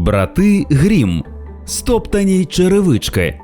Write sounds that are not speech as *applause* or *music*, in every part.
Брати Грім. Стоптані черевички.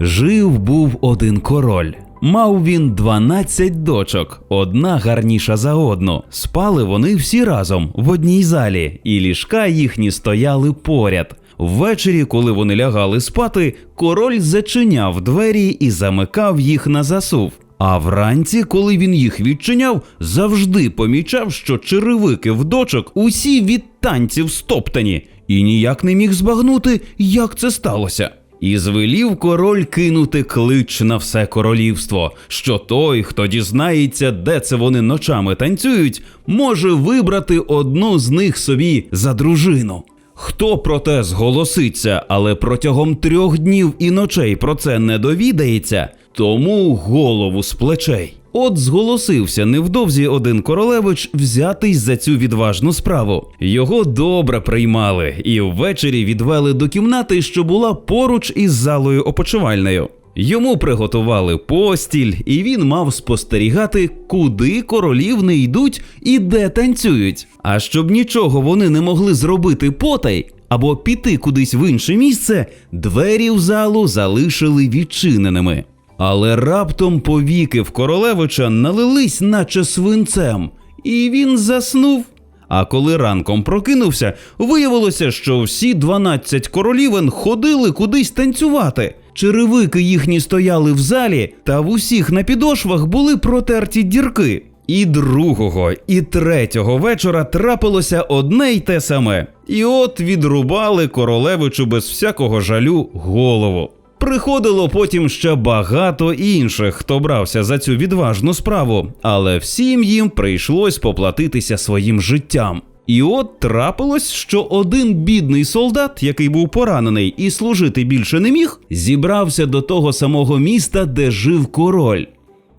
Жив був один король. Мав він 12 дочок, одна гарніша за одну. Спали вони всі разом в одній залі, і ліжка їхні стояли поряд. Ввечері, коли вони лягали спати, король зачиняв двері і замикав їх на засув. А вранці, коли він їх відчиняв, завжди помічав, що черевики в дочок усі від танців стоптані, і ніяк не міг збагнути, як це сталося. І звелів король кинути клич на все королівство, що той, хто дізнається, де це вони ночами танцюють, може вибрати одну з них собі за дружину. Хто про те зголоситься, але протягом трьох днів і ночей про це не довідається, тому голову з плечей. От зголосився невдовзі один королевич взятись за цю відважну справу. Його добре приймали і ввечері відвели до кімнати, що була поруч із залою опочивальною. Йому приготували постіль, і він мав спостерігати, куди королів не йдуть і де танцюють. А щоб нічого вони не могли зробити потай або піти кудись в інше місце, двері в залу залишили відчиненими. Але раптом повіки в королевича налились, наче свинцем, і він заснув. А коли ранком прокинувся, виявилося, що всі 12 королівен ходили кудись танцювати. Черевики їхні стояли в залі, та в усіх на підошвах були протерті дірки. І другого, і третього вечора трапилося одне й те саме. І от відрубали королевичу без всякого жалю голову. Приходило потім ще багато інших, хто брався за цю відважну справу, але всім їм прийшлось поплатитися своїм життям. І от трапилось, що один бідний солдат, який був поранений і служити більше не міг, зібрався до того самого міста, де жив король.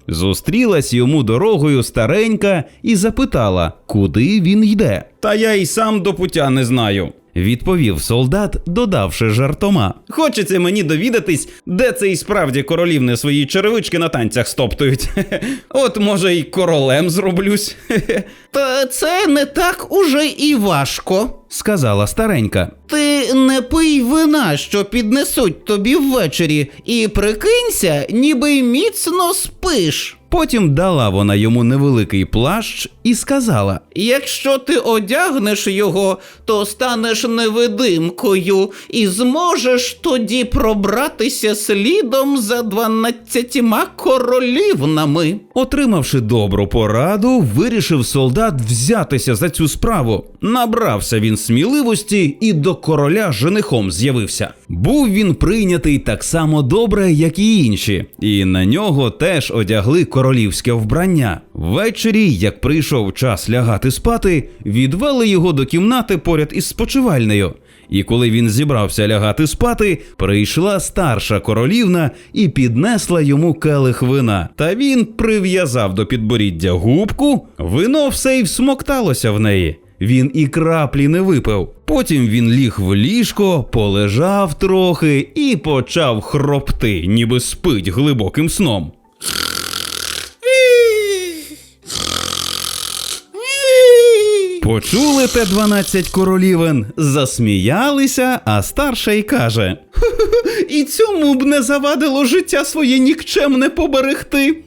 Зустрілась йому дорогою старенька і запитала, куди він йде. Та я й сам до пуття не знаю. Відповів солдат, додавши жартома. Хочеться мені довідатись, де це і справді королівни свої черевички на танцях стоптують. *laughs* От може й королем зроблюсь. *laughs* Та це не так уже і важко. Сказала старенька. Ти не пий вина, що піднесуть тобі ввечері, і прикинься, ніби міцно спиш. Потім дала вона йому невеликий плащ і сказала: Якщо ти одягнеш його, то станеш невидимкою і зможеш тоді пробратися слідом за дванадцятьма королівнами. Отримавши добру пораду, вирішив солдат взятися за цю справу. Набрався він сміливості і до короля женихом з'явився. Був він прийнятий так само добре, як і інші, і на нього теж одягли королівське вбрання. Ввечері, як прийшов час лягати спати, відвели його до кімнати поряд із спочивальнею. І коли він зібрався лягати спати, прийшла старша королівна і піднесла йому келих вина. Та він прив'язав до підборіддя губку, вино все й всмокталося в неї. Він і краплі не випив. Потім він ліг в ліжко, полежав трохи і почав хропти, ніби спить глибоким сном. Почули те 12 королівен, засміялися, а старша й каже: І цьому б не завадило життя своє нікчемне поберегти.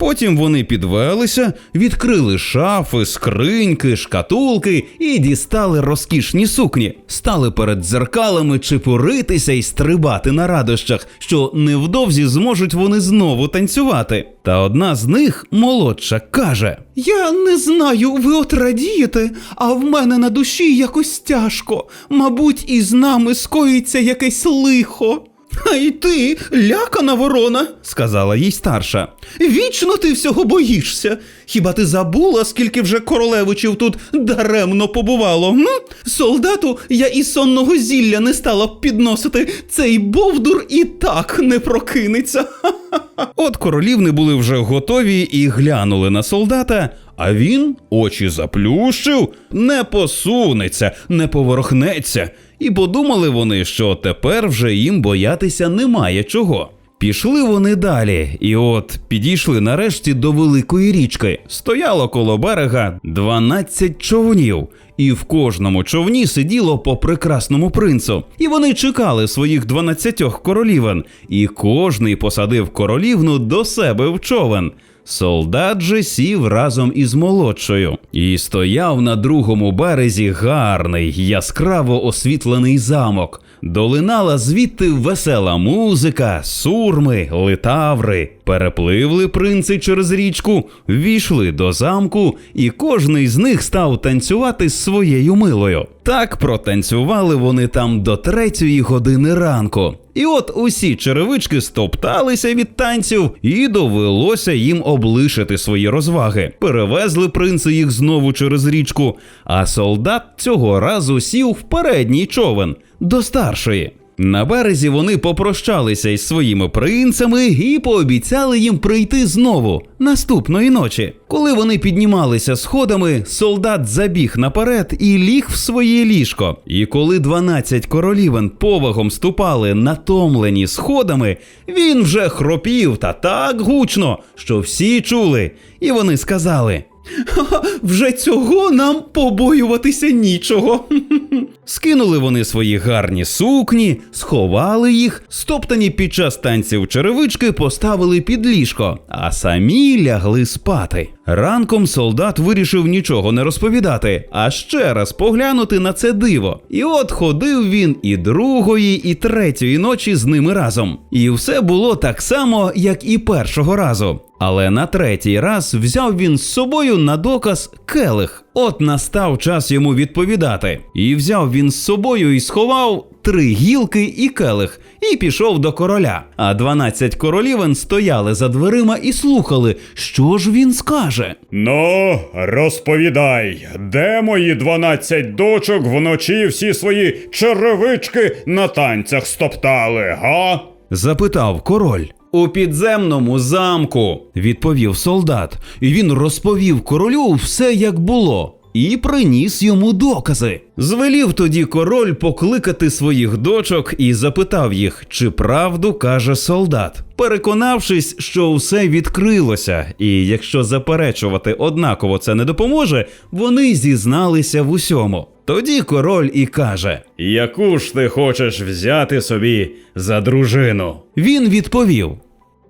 Потім вони підвелися, відкрили шафи, скриньки, шкатулки і дістали розкішні сукні, стали перед дзеркалами чепуритися і стрибати на радощах, що невдовзі зможуть вони знову танцювати. Та одна з них, молодша, каже: Я не знаю, ви от радієте, а в мене на душі якось тяжко. Мабуть, із нами скоїться якесь лихо. А й ти, лякана ворона, сказала їй старша. вічно ти всього боїшся. Хіба ти забула, скільки вже королевичів тут даремно побувало? М? Солдату я і сонного зілля не стала б підносити. Цей бовдур і так не прокинеться. *laughs* От королівни були вже готові і глянули на солдата, а він очі заплющив, не посунеться, не поворохнеться. І подумали вони, що тепер вже їм боятися немає чого. Пішли вони далі, і от підійшли нарешті до великої річки. Стояло коло берега 12 човнів, і в кожному човні сиділо по прекрасному принцу. І вони чекали своїх 12 королівен, і кожний посадив королівну до себе в човен. Солдат же сів разом із молодшою і стояв на другому березі гарний, яскраво освітлений замок. Долинала звідти весела музика, сурми, литаври. Перепливли принци через річку, ввійшли до замку, і кожний з них став танцювати з своєю милою. Так протанцювали вони там до третьої години ранку. І от усі черевички стопталися від танців, і довелося їм облишити свої розваги. Перевезли принци їх знову через річку, а солдат цього разу сів в передній човен до старшої. На березі вони попрощалися із своїми принцами і пообіцяли їм прийти знову наступної ночі. Коли вони піднімалися сходами, солдат забіг наперед і ліг в своє ліжко. І коли 12 королівен повагом ступали натомлені сходами, він вже хропів та так гучно, що всі чули. І вони сказали: *laughs* вже цього нам побоюватися нічого. *laughs* Скинули вони свої гарні сукні, сховали їх, стоптані під час танців черевички поставили під ліжко, а самі лягли спати. Ранком солдат вирішив нічого не розповідати, а ще раз поглянути на це диво. І от ходив він і другої, і третьої ночі з ними разом. І все було так само, як і першого разу. Але на третій раз взяв він з собою на доказ келих. От настав час йому відповідати. І взяв він з собою і сховав три гілки і келих, і пішов до короля. А дванадцять королівен стояли за дверима і слухали, що ж він скаже. Ну, розповідай, де мої дванадцять дочок вночі всі свої черевички на танцях стоптали, га? запитав король. У підземному замку, відповів солдат, і він розповів королю все як було. І приніс йому докази. Звелів тоді король покликати своїх дочок і запитав їх, чи правду каже солдат. Переконавшись, що все відкрилося, і якщо заперечувати однаково це не допоможе, вони зізналися в усьому. Тоді король і каже: Яку ж ти хочеш взяти собі за дружину? Він відповів: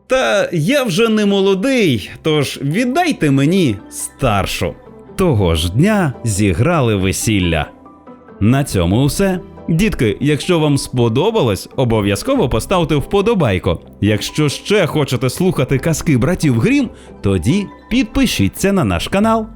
Та я вже не молодий, тож віддайте мені старшу. Того ж дня зіграли весілля. На цьому все. Дітки, якщо вам сподобалось, обов'язково поставте вподобайко. Якщо ще хочете слухати казки братів Грім, тоді підпишіться на наш канал.